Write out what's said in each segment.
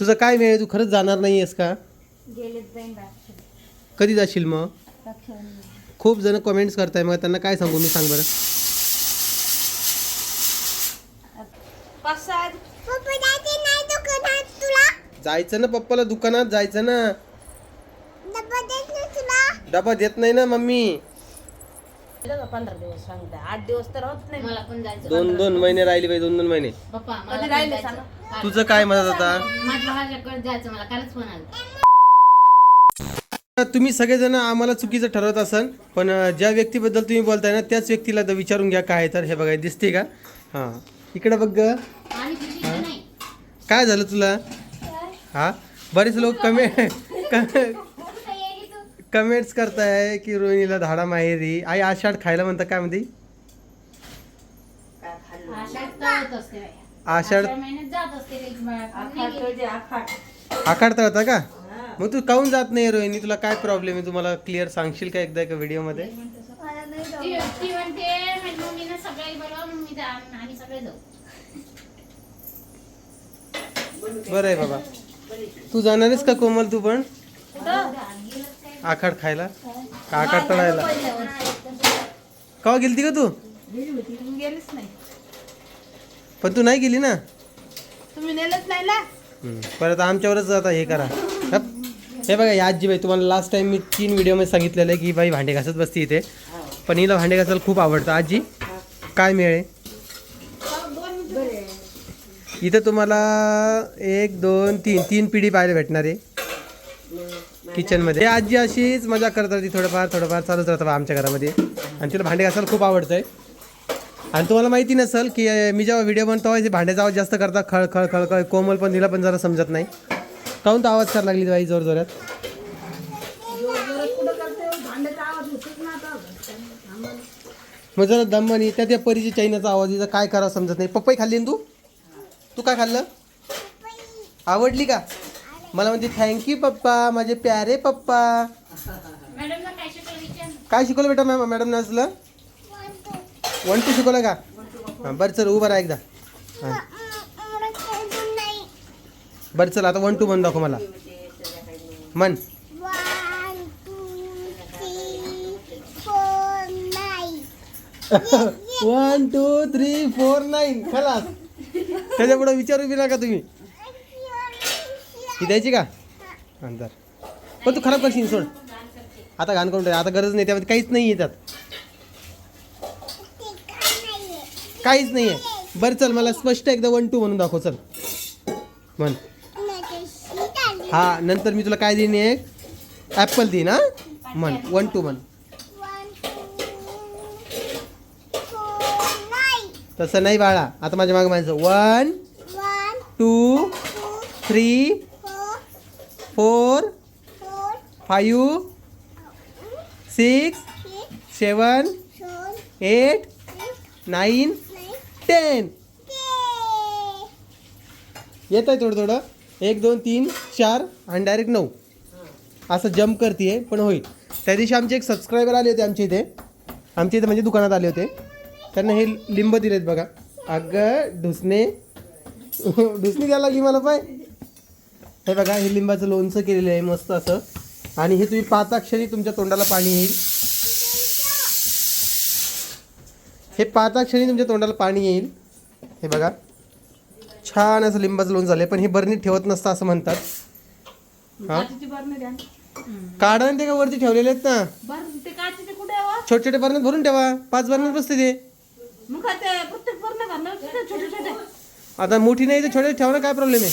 तुझं काय वेळ आहे? तू खरंच जाणार नाही आहेस का? गेलेत जाईन राक्षस कधी जाशील मग? राक्षस खूप जण कमेंट्स करताय मग त्यांना काय सांगू? मी सांग बरं. पाच सहा जायचं ना पप्पाला दुकानात जायचं ना. डबा देत नाही ना मम्मी. पंधरा दिवस? सांगता. आठ दिवस तर होत नाही. मला पण जायचं. दोन दोन महिने राहिली पाहिजे दोन दोन महिने. पप्पा मला कधी पण राहिले जायचं. सांगा? काल- तुझं काय मदत आता? माझ्या भावाच्याकडे जायचं मला कालच फोन आला. तुम्ही सगळेजण आम्हाला चुकीचं ठरवत असाल पण अं, ज्या व्यक्तीबद्दल तुम्ही बोलताय ना त्याच व्यक्तीला तर विचारून घ्या काय तर. हे बघा दिसते का? हां. इकडं बघ ग. आणि नाही. काय झालं तुला? हा? बरेच लोक कमे कमेंट्स करताय की रोहिणीला धाडा माहेरी. आई आषाढ खायला म्हणता काय म्हणते? काय खाल्लं? आषाढ तळत असते बाई. आषाढ आषाढ महिन्यात जात असते लेक बाळ. आखाट आखाट आखाडता होता का? हा. मग तू काहून जात नाही रोहिणी? तुला काय प्रॉब्लेम आहे? तुम्हाला क्लिअर सांगशील का एकदा एका व्हिडिओमध्ये ती ती म्हणते माझ्या मम्मीनं सगळे बोलवा मम्मी जा आणि सगळे जाऊ. बरं आहे बाबा. तू जाणारच का कोमल? तू पण? आखाड खायला? का आखाड तळायला? केव्हा गेलती का तू? गेलीच नाही. पण तू नाही गेली ना? तुम्ही नेलंच नाही ना. परत आमच्यावरच आता हे करा. हे बघा या आजी बाई तुम्हाला लास्ट टाइम मी तीन व्हिडिओमध्ये सांगितलेलं आहे की बाई भांडे घासत बसते इथे. पण हिला भांडे घासायला खूप आवडतं. आजी काय मिळे इथं तुम्हाला एक दोन तीन तीन पिढी पाहायला भेटणार आहे. किचनमध्ये. आजी अशीच मजा करत राहते थोडंफार थोडंफार चालूच राहतं आमच्या घरामध्ये. आणि तिला भांडे घासायला खूप आवडतं आहे आणि तुम्हाला माहिती नसेल की मी जेव्हा व्हिडिओ बनतो तेव्हा भांड्याचा आवाज जास्त करता खळ खळ खळ खळ कोमल पण तिला पण जरा समजत नाही. काहून तर आवाज करायला लागली बाई जोर जोरात मग जरा दमनी त्या त्या परीची चैनाचा आवाज काय करावं समजत नाही. पप्पाई खाल्ली तू? तू काय खाल्लं? आवडली का? मला म्हणते थँक्यू पप्पा. माझे प्यारे पप्पा. काय शिकवलं बेटा मॅम मॅडम नसलं वन टू शिकवलं का? हां बरं चल उभं राहा एकदा. हां. बरं चल आता वन टू म्हण दाखव मला. म्हण one two three four nine खलास. त्याच्या पुढे विचारू बी नका तुम्ही. ही द्यायची का? अंतर पण तू खराब करशील सोड. आता घाण करून. आता गरज नाही त्यामध्ये काहीच नाही येतात काहीच नाही आहे बरं चल मला स्पष्ट एकदा वन टू म्हणून दाखव चल. म्हण. हा नंतर मी तुला काय देईन एक? ॲपल देईन हा? म्हण. वन टू म्हण. तसं नाही बाळा. आता माझ्या मागं माणसं one two three four five six seven eight nine ten. येत आहे थोडं थोडं. एक दोन तीन चार आणि डायरेक्ट नऊ. असं जम्प करते पण होईल. त्या दिवशी आमचे एक सबस्क्रायबर आले होते आमच्या इथे. आमच्या इथे म्हणजे दुकानात आले होते. त्यांना हे लिंब दिलेत बघा. अगं ढुसणे ढुसणी द्यायला लागली मला पाय. हे बघा हे लिंबाचं लोणचं केलेलं आहे मस्त असं. आणि हे तुम्ही पाच अक्षरी तुमच्या तोंडाला पाणी येईल. हे पाच अक्षरी तुमच्या तोंडाला पाणी येईल. हे बघा. छान असं लिंबाचं लोण झालंय पण हे बरणीत ठेवत नसतं असं म्हणतात. हा? बरणं काढा ते का वरती ठेवलेले आहेत ना? हो? छोटे छोटे बरण्यात भरून ठेवा. पाच बरण्यात बसते ते. बरणं आता मोठी नाही तर छोटे ठेवणं काय प्रॉब्लेम आहे?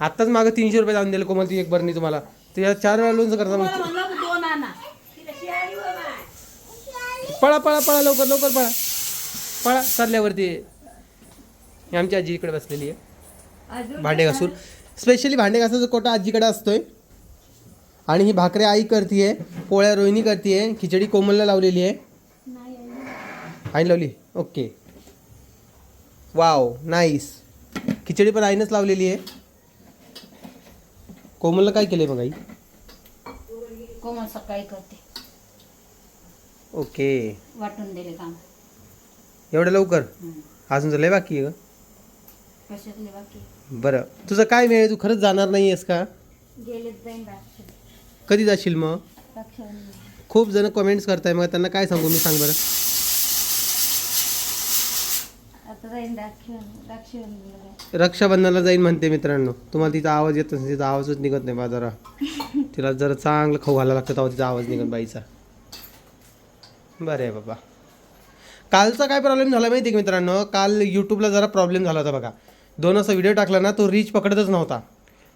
आत्ताच मागं तीनशे रुपये जाऊन दिले कोमल ती एक बरणी तुम्हाला. तुझ्या चार वेळा लोणचं करता मग. पळा पळा पळा लवकर लवकर पळा. पळा चालल्यावरती ही आमची आजी इकडे बसलेली आहे. भांडे घासून. स्पेशली भांडे घासाचा कोटा आजीकडे असतोय. आणि ही भाकरी आई करते पोळ्या रोहिणी करते खिचडी कोमलला लावलेली आहे. आई. लावली? ओके वाव नाईस खिचडी पण आईनंच लावलेली आहे. कोमलला काय केलंय मग आई? कोमल सकाळी करते. ओके. वाटून दिले काम. एवढं लवकर? हम्म. अजून तर लय बाकी आहे ग कशातले बाकी? बरं. तुझं काय वेळ आहे? तू खरंच जाणार नाही आहेस का जाईन. कधी जाशील मग. खूप जण कमेंट्स करताय मग त्यांना काय सांगू? मी सांग बरं आता जाईन रक्षाबंधनला. रक्षाबंधनाला जाईन म्हणते मित्रांनो. तुम्हाला तिचा आवाज येत नसेल तिचा आवाजच निघत नाही बा जरा तिला जरा चांगलं खाऊ घालायला लागतं तेव्हा तिचा आवाज निघत बाईचा. बरं आहे बाबा. कालचा काय प्रॉब्लेम झाला माहिती आहे का मित्रांनो? काल यूट्यूबला जरा प्रॉब्लेम झाला होता बघा. दोन वाजता व्हिडिओ टाकला ना तो रीच पकडतच नव्हता.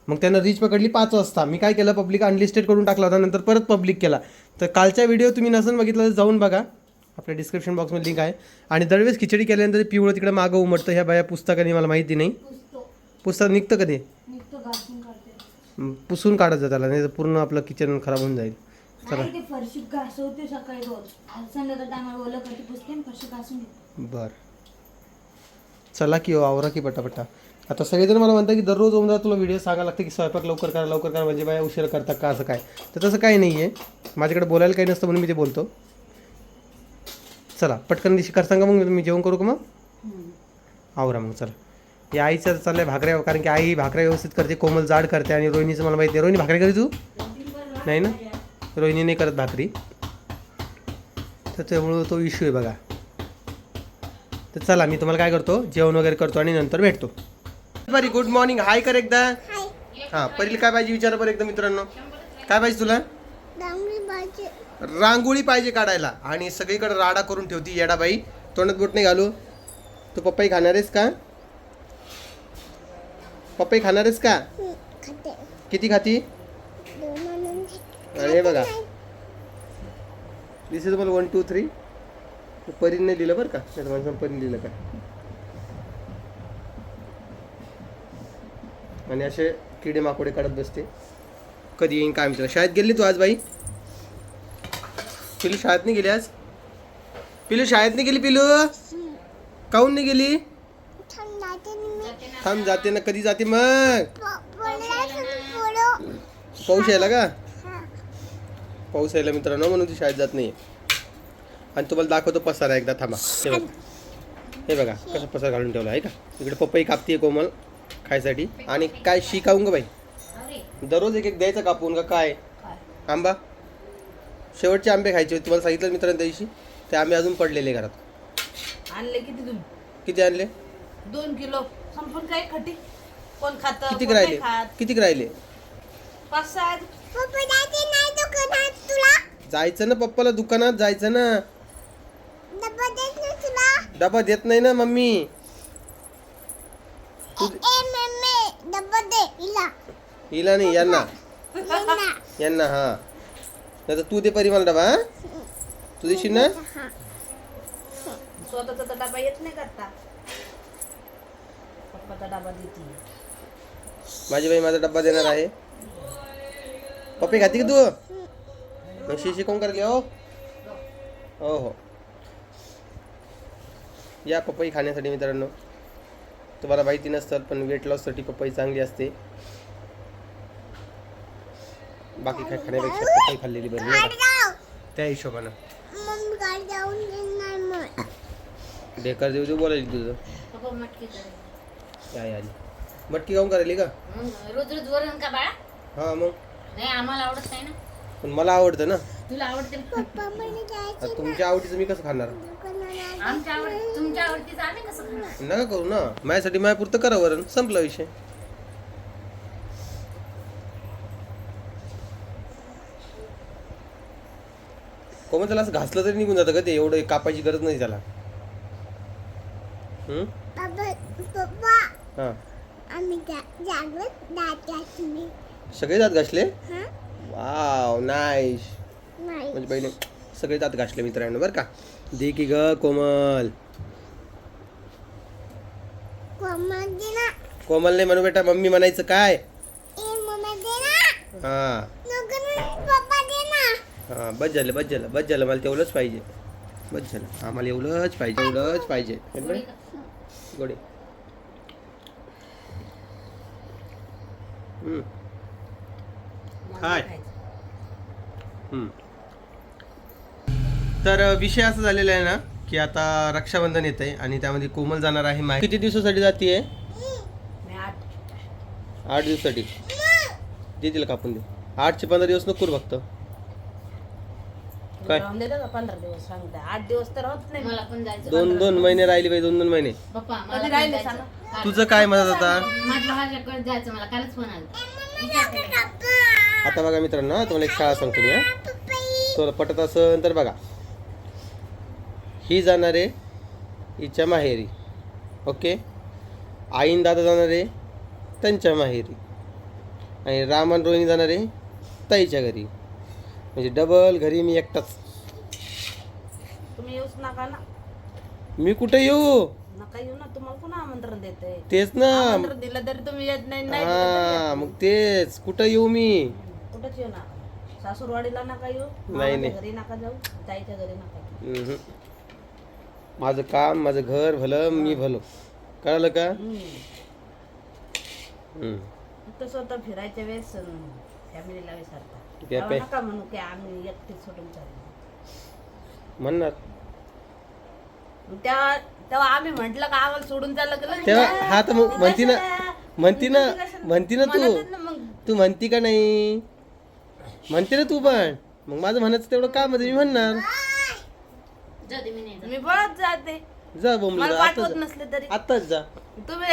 मग त्यानं रीच पकडली पाच वाजता. मी काय केलं पब्लिक अनलिस्टेड करून टाकला होता नंतर परत पब्लिक केला. तर कालचा व्हिडिओ तुम्ही नसून बघितला तर जाऊन बघा. आपल्या डिस्क्रिप्शन बॉक्समध्ये लिंक आहे. आणि दरवेळेस खिचडी केल्यानंतर पिवळं तिकडे मागं उमटतं. ह्या बाया पुस्तकाने मला माहिती नाही. पुसतो. पुस्तक निघतं कधी? घासून काढते. पुसून काढायचं त्याला नाही तर पूर्ण आपलं किचन खराब होऊन जाईल. करते बर. चला की हो आवरा की पटापटा. आता सगळेजण मला म्हणतात की दररोज ओमदा तुला व्हिडिओ सांगायला लागतं की स्वयंपाक लवकर करा लवकर करा म्हणजे बाया उशीर करतात का असं काय. तर तसं काही नाही आहे माझ्याकडे बोलायला काही नसतं म्हणून मी ते बोलतो. चला पटकन दिशी करता का मग मी जेवण करू का मग? आवरा मग चला. या आईचं चाललंय भाकऱ्या कारण की आई भाकऱ्या व्यवस्थित करते कोमल जाड करते आणि रोहिणीचं मला माहिती आहे. रोहिणी भाकऱ्या करी तू? नाही ना? रोहिणी नाही करत भाकरी. तर त्यामुळं तो इश्यू आहे बघा. तर चला मी तुम्हाला काय करतो? जेवण वगैरे करतो आणि नंतर भेटतो. बरी गुड मॉर्निंग हाय कर एकदा. हां पहिले काय पाहिजे विचारा बरं एकदा मित्रांनो. काय पाहिजे तुला? रांगोळी पाहिजे काढायला. आणि सगळीकडे राडा करून ठेवती येडाबाई तोंडात बोट नाही घालू. तू पप्पाई खाणार आहेस का पप्पाई खाणार आहेस का किती खाती? अरे बघा. This is one two three परीने लिहिलं बरं का? माणसानं परीने लिहिलं का? आणि असे किडे माकोडे काढत बसते. कधी येईन काय मित्र शाळेत गेली तू आज बाई? पिलू शाळेत नाही गेली आज? पिलू शाळेत नाही गेली पिलू काहून नाही गेली? थांब जाते ना कधी जाते मग? पाऊस यायला का? पाऊस यायला मित्रांनो म्हणून ती शाळेत जात नाही. आणि तुम्हाला दाखवतो पसारा एकदा थांबा. हे बघा. हे बघा कसं पसार घालून ठेवला आहे का? इकडे पपई कापतीये कोमल खायसाठी. आणि काय शिकाऊन का ग बाई? दररोज एक एक द्यायचं कापून का काय काय? आंबा? शेवटचे आंबे खायचे होते. तुम्हाला सांगितलं मित्रांनो त्या दिवशी ते आंबे अजून पडलेले घरात. आणले किती तुम्ही? किती आणले? दोन किलो. संपून काय खटी कोण खात? कितीक राहिले? खात? कितीक राहिले? पाच सहा. आहेत. जायचं ना पप्पाला दुकानात जायचं ना. डबा देत नाही ना मम्मी. हिला. नाही यांना. यांना हा. नाही तर तू दे परी मला डबा हा? तू देशील ना? स्वतःचा तर डबा येत नाही करता. पप्पाचा डबा देते. माझी बाई माझा डब्बा देणार आहे. पप्पी खाती का तू? मग शिशी कोण करेल हो? हो हो. या पपई खाण्यासाठी मित्रांनो. तुम्हाला माहिती नसतं पण वेट लॉससाठी पपई चांगली असते. बाकी काय खाण्यापेक्षा पपई खाल्लेली बरी? त्या हिशोबानं. बेकार देऊ देऊ बोलायची तुझं. पप्पा मटकी करेल. काय आली मटकी खाऊन करायली का? रोज रोज वरण का बाळा? हा मग. नाही आम्हाला आवडत नाही ना. पण मला आवडतं ना. तुला आवडते? आता तुमच्या आवडीचं मी कसं खाणार? आमच्या आवड तुमच्या आवडतीचं आम्ही कसं खाणार? नका करू ना. माझ्यासाठी माझ्यापुरतं करा वरण. संपला विषय. कोमल त्याला असं घासलं तरी निघून जातं का ते एवढं कापायची गरज नाही त्याला. हम्म? हा. सगळे दात घासले? वाव नाही म्हणजे पहिले सगळे दात घासले मित्रांनो बरं का? दे की ग कोमल. कोमल दे ना. कोमल नाही म्हणू बेटा मम्मी म्हणायचं काय? हा. हा बस झालं बस झालं बस झालं मला तेवढंच पाहिजे. बस झालं. आम्हाला एवढंच पाहिजे एवढंच पाहिजे? गोडे? हम्म. तर विषय असा झालेला आहे ना की आता रक्षाबंधन येत आहे आणि त्यामध्ये कोमल जाणार आहे माहेर. किती दिवसासाठी जाते आठ. दिवसासाठी. दे तिला कापून दे. आठचे पंधरा दिवस नको फक्त. काय? राहून देता का पंधरा दिवस सांगते? आठ दिवस तर होत नाही. मला पण जायचं. दोन दोन महिने राहिले पाहिजे दोन दोन महिने. पप्पा मला कधी पण राहिले जायचं. सांगा? काल- तुझं काय मदत आता? माझ्या भावाच्याकडे जायचं मला कालच फोन आला. आता बघा मित्रांनो तुम्हाला एक शाळा सांगतो मी हा. तुला पटत असेल तर बघा. ही जाणार आहे हिच्या माहेरी ओके? आईन दादा जाणार आहे त्यांच्या माहेरी. आणि राम आणि रोहिणी जाणार आहे ताईच्या घरी. म्हणजे डबल घरी मी एकटाच तुम्ही येऊच नका ना मी कुठे येऊ नका येऊ ना तुम्हाला कोण आमंत्रण देते तेच ना आमंत्रण दिलं तरी तुम्ही येत नाही नाही दिलं तरी येत हा मग तेच कुठं येऊ मी नाही. कुठंच येऊ नका सासूरवाडीला नका येऊ नाही. मामाच्या घरी नका जाऊ ताईच्या घरी नका. हम्म. माझं काम माझं घर भलं मी भलो कळालं का हम्म. हम्म. स्वतः फिरायच्या वेळेस फॅमिलीला विसरता तेव्हा पे- नका म्हणू की आम्ही एकटे सोडून चाललो. म्हणणार. मग तेव्हा तेव्हा आम्ही म्हंटल का आम्हाला सोडून चाललं गेलं तेव्हा हा तर मग म्हणती ना म्हणती ना म्हणती ना तू. मग तू म्हणती का नाही? म्हणते ना तू पण. मग माझं म्हणायचं तेवढं काम आहे मी म्हणणार. जाऊ दे मी नाही जात. मी पळत जाते. जा मला बोंबला पाठवत आताच नसले तरी. आत्ताच जा. तुम्ही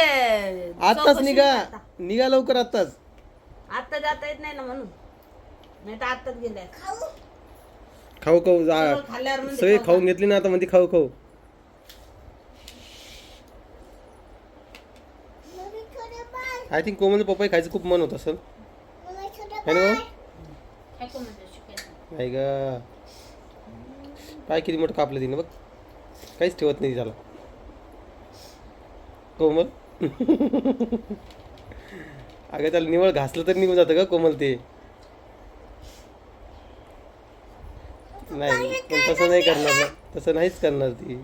आत्ताच चौकशी निघा. करता. निघा लवकर आत्ताच आत्ता जाता येत नाही ना म्हणून. नाही तर आत्ताच गेल्या खाऊ. खाऊ जा. सगळं खाल्ल्यावर म्हणजे सगळे खाऊ खाऊन घेतली ना आता म्हणते खाऊ खाऊ. आय थिंक कोमल पप्पा खायचं खूप मन होत असेल. है ना? काय कोण म्हणतं शिकायचं? नाही ग. काय किती मोठं कापलं तिने बघ. काहीच ठेवत नाही त्याला. कोमल? अगं त्याला निवळ घासलं तर निघून जातं का कोमल ते. नाही पण तसं नाही करणार ना. तसं नाहीच करणार ती.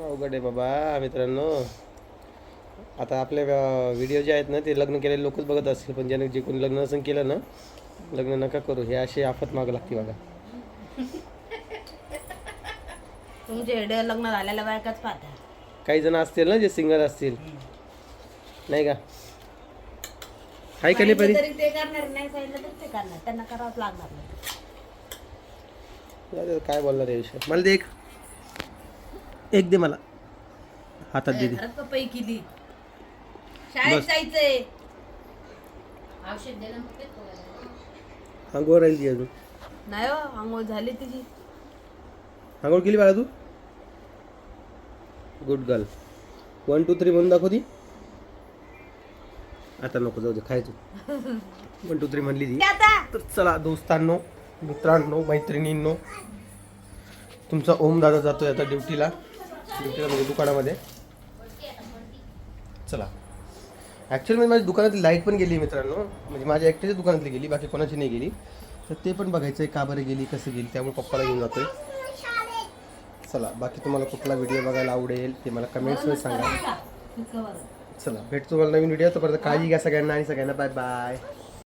अवघड आहे बाबा मित्रांनो. आता आपल्या व्हिडिओ जे आहेत ना ते लग्न केलेले लोकच बघत असतील पण ज्याने जे कोणी लग्न नसेल केलं ना लग्न नका करू. हे अशी आफत मागं लागते बघा. तुमचे लग्न झालेल्या बायकाच पाहता. काही जण असतील ना जे सिंगर असतील. नाही का? हाय का नाही परी. सांगितलं तरी ते करणार नाही सांगितलं तरी ते करणार. त्यांना करावंच लागणार नाही. काय बोलणार आहे विषय? मला दे एक. एक दे मला. हातात दे दे. पपई केली शाळेत जायचंय. औषध. आंघोळ राहिली ती अजून. नाही हो आंघोळ झाली तिची. आंघोळ केली बाळा तू? Good girl one two three म्हणून दाखव ती. आता नको जाऊ दे खाय तू वन टू थ्री म्हणली ती. तर चला दोस्तांनो मित्रांनो मैत्रिणींनो तुमचा ओम दादा जातोय आता ड्युटीला. ड्युटीला म्हणजे दुकानामध्ये. चला. ॲक्च्युअली माझ्या दुकानातली लाइट पण गेली मित्रांनो. म्हणजे माझ्या एकट्याच्या दुकानातली गेली बाकी कोणाची नाही गेली. तर ते पण बघायचं आहे का बरं गेली कसं गेली त्यामुळे पप्पाला घेऊन जातोय. चला बाकी तुम्हाला कुठला व्हिडिओ बघायला आवडेल ते मला कमेंट्समध्ये सांगा. बरं. चला भेटतो मला नवीन व्हिडिओ तोपर्यंत काळजी घ्या सगळ्यांना आणि सगळ्यांना बाय बाय